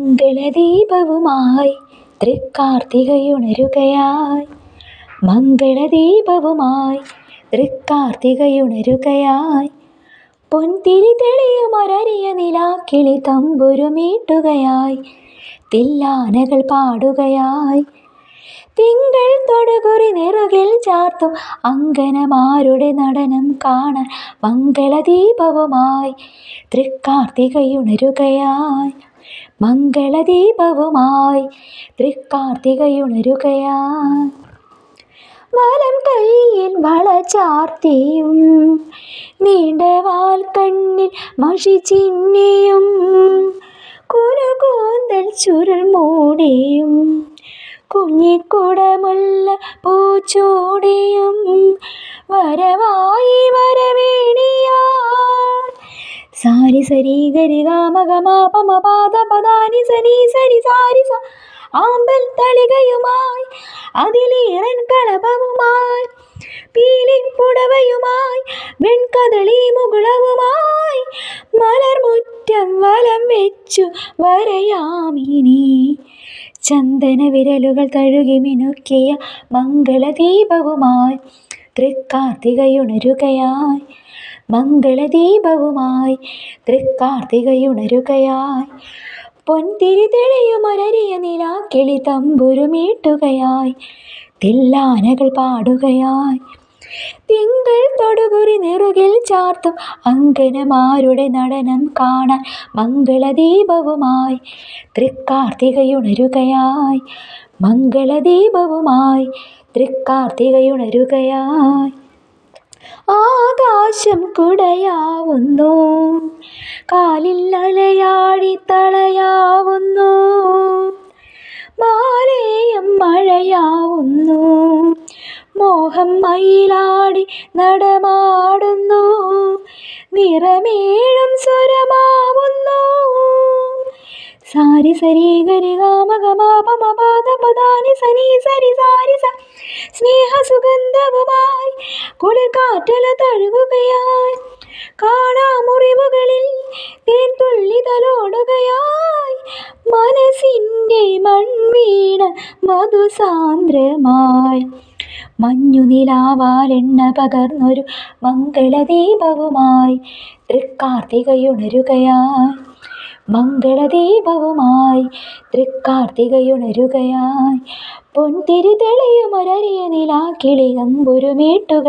മംഗളദീപവുമായി തൃക്കാർത്തികയുണരുകയായി. മംഗളദീപവുമായി തൃക്കാർത്തികയുണരുകയായി. പൊൻതിരി തെളിയുമൊരറിയ നിലാക്കിളി തമ്പുരുമീട്ടുകയായി തില്ലാനകൾ പാടുകയായി. തിങ്കൾ തൊടുകുറി നിറകിൽ ചാർത്തും അങ്കനമാരുടെ നടനം കാണാൻ മംഗളദീപവുമായി തൃക്കാർത്തികയുണരുകയായി. മംഗളദീപവുമായി തൃക്കാർത്തികയുണരുകയാ വലം കയ്യിൽ വളചാർത്തിയും നീണ്ട വാൽ കണ്ണിൽ മഷി ചിന്നിയും കുനുകൂന്തൽ ചുരുൾ മൂടിയും കുഞ്ഞിക്കുടമുള്ള പൂച്ചൂടിയും വരവായി സാരി സരി ഗരി ഗാമ ഗമ പമ പാദ പദാനി സരി സരി സാരി സ ആമ്പൽ തളികയുമായി അതിലേറൻ കളഭവുമായി പീലിപ്പുടവയുമായി വെൺകദളി മുകുളവുമായി മലർമുറ്റം വലം വെച്ചു വരയാമിനി. ചന്ദന വിരലുകൾ തഴുകി മിനുക്കിയ മംഗളദീപവുമായി തൃക്കാർത്തികയുണരുകയായി. മംഗളദീപവുമായി തൃക്കാർത്തികയുണരുകയായി. പൊൻതിരി തെളിയുമൊരരിയ നിലാക്കിളി തമ്പുരുമീട്ടുകയായി. തില്ലാനകൾ പാടുകയായി. തിങ്കൾ തൊടുകുറി നിറുകിൽ ചാർത്തും അങ്കനമാരുടെ നടനം കാണാൻ മംഗളദീപവുമായി തൃക്കാർത്തികയുണരുകയായി. മംഗളദീപവുമായി തൃക്കാർത്തികയുണരുകയായി. ആകാശം കുടയാവുന്നു. കാലിൽ അലയാടി തളയാവുന്നു. മാലേയം മഴയാവുന്നു. മോഹം മയിലാടി നടമാടുന്നു. നിറമേഴും സ്വരമാവുന്നു. സാരി സരി ഗരി ഗാമ ഗമ പമ പാദ പദാനി സനി സരി സാരി സ. സ്നേഹ സുഗന്ധവുമായി തഴുകുകയായി. കാണാമുറിവുകളിൽ തേൻ തുള്ളി തലോടുകയായി മനസ്സിന്റെ മൺവീണ മധുസാന്ദ്രമായി. മഞ്ഞുനിലാവാലെണ്ണ പകർന്നൊരു മംഗളദീപവുമായി. തൃക്കാർത്തികയുണരുകയായി. മംഗളദീപവുമായി തൃക്കാർത്തികയുണരുകയായി. പൊൻതിരി തെളിയുമൊരറിയ നിലാക്കിളി അമ്പുരുമീട്ടുക